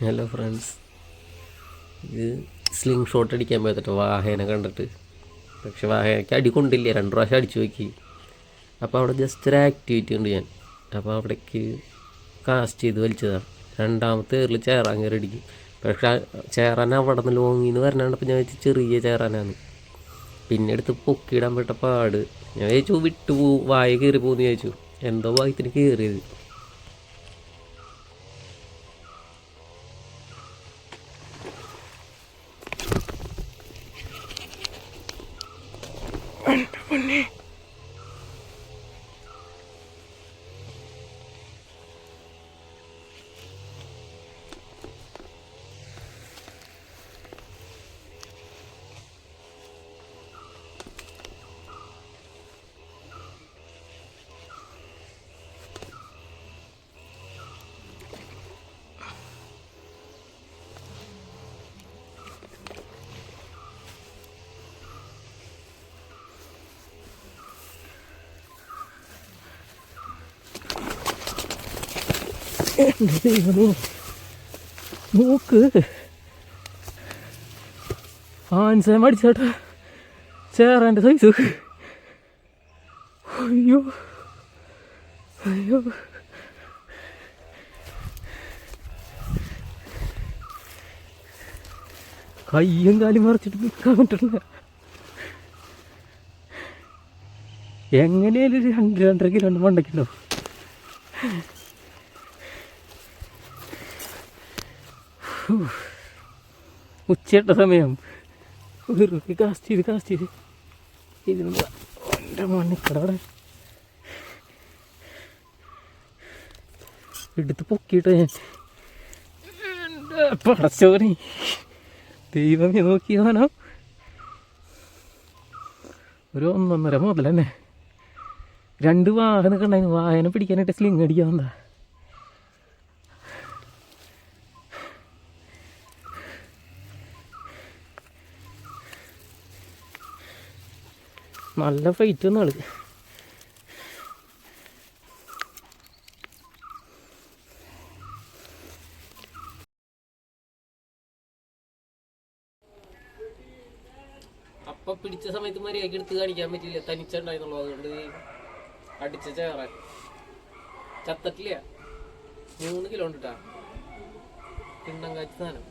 Hello friends ഇത് sling shot അടിക്കാൻ പോയതട്ടോ വാഹേനെ കണ്ടിട്ട്. പക്ഷെ വാഹനക്ക് അടി രണ്ട് പ്രാവശ്യം അടിച്ചു നോക്കി. അപ്പോൾ അവിടെ ജസ്റ്റ് ഒരു ആക്ടിവിറ്റി ഉണ്ട് ഞാൻ. അപ്പോൾ അവിടേക്ക് കാസ്റ്റ് ചെയ്ത് വലിച്ചതാണ് രണ്ടാമത്തെ ഏറിൽ ചേറാൻ കയറി അടിക്കും. പക്ഷെ ചേറാൻ അവിടെ നിന്ന് ലോങ്ങിന്ന് വരണപ്പോൾ ഞാൻ വെച്ച് ചെറിയ ചേറാനാണ് പിന്നെ എടുത്ത് പൊക്കിയിടാൻ പെട്ട പാട്. ഞാൻ ചോദിച്ചു വിട്ടു പോകും വായ കയറി പോകുന്നു ചോദിച്ചു എന്തോ ഭാഗ്യത്തിന് കയറിയത്. എന്റെ ദൈവമേ നോക്ക്. ആൻസ അടിച്ചേട്ടാ ചേറാന്റെ സൈസ് അയ്യോ. അയ്യോ. കയ്യും കാലും മറിച്ചിട്ട് നിൽക്കാൻ പറ്റില്ല എങ്ങനെയാലും രണ്ട് രണ്ടര കിലോ മണ്ടയ്ക്കുണ്ടോ ഉച്ചയുടെ സമയം. വെറുതെ കാസ്റ്റ് ചെയ്ത് കാസ്റ്റ് ചെയ്ത് ഇതിന് എന്റെ എടുത്ത് പൊക്കിയിട്ട് ഞാൻ. പടച്ചോനെ. ദൈവമേ നോക്കിയവനോ ഒരു ഒന്നൊന്നര മുതൽ രണ്ട് വാഹനം ഉണ്ടായിരുന്നു. വാഹനം പിടിക്കാനായിട്ട് സ്ലിങ് അടിക്കാൻ വന്നതാ. നല്ല ഫൈറ്റ് ആൾ. അപ്പൊ പിടിച്ച സമയത്ത് മര്യാദയ്ക്ക് എടുത്ത് കാണിക്കാൻ പറ്റില്ല തനിച്ചുണ്ടായിരുന്നുള്ളൂ. അതുകൊണ്ട് അടിച്ച ചേറ. ചത്തട്ടില്ല. മൂന്ന് കിലോ ഉണ്ടിട്ടാ പിണ്ടം കാച്ചി സാധനം.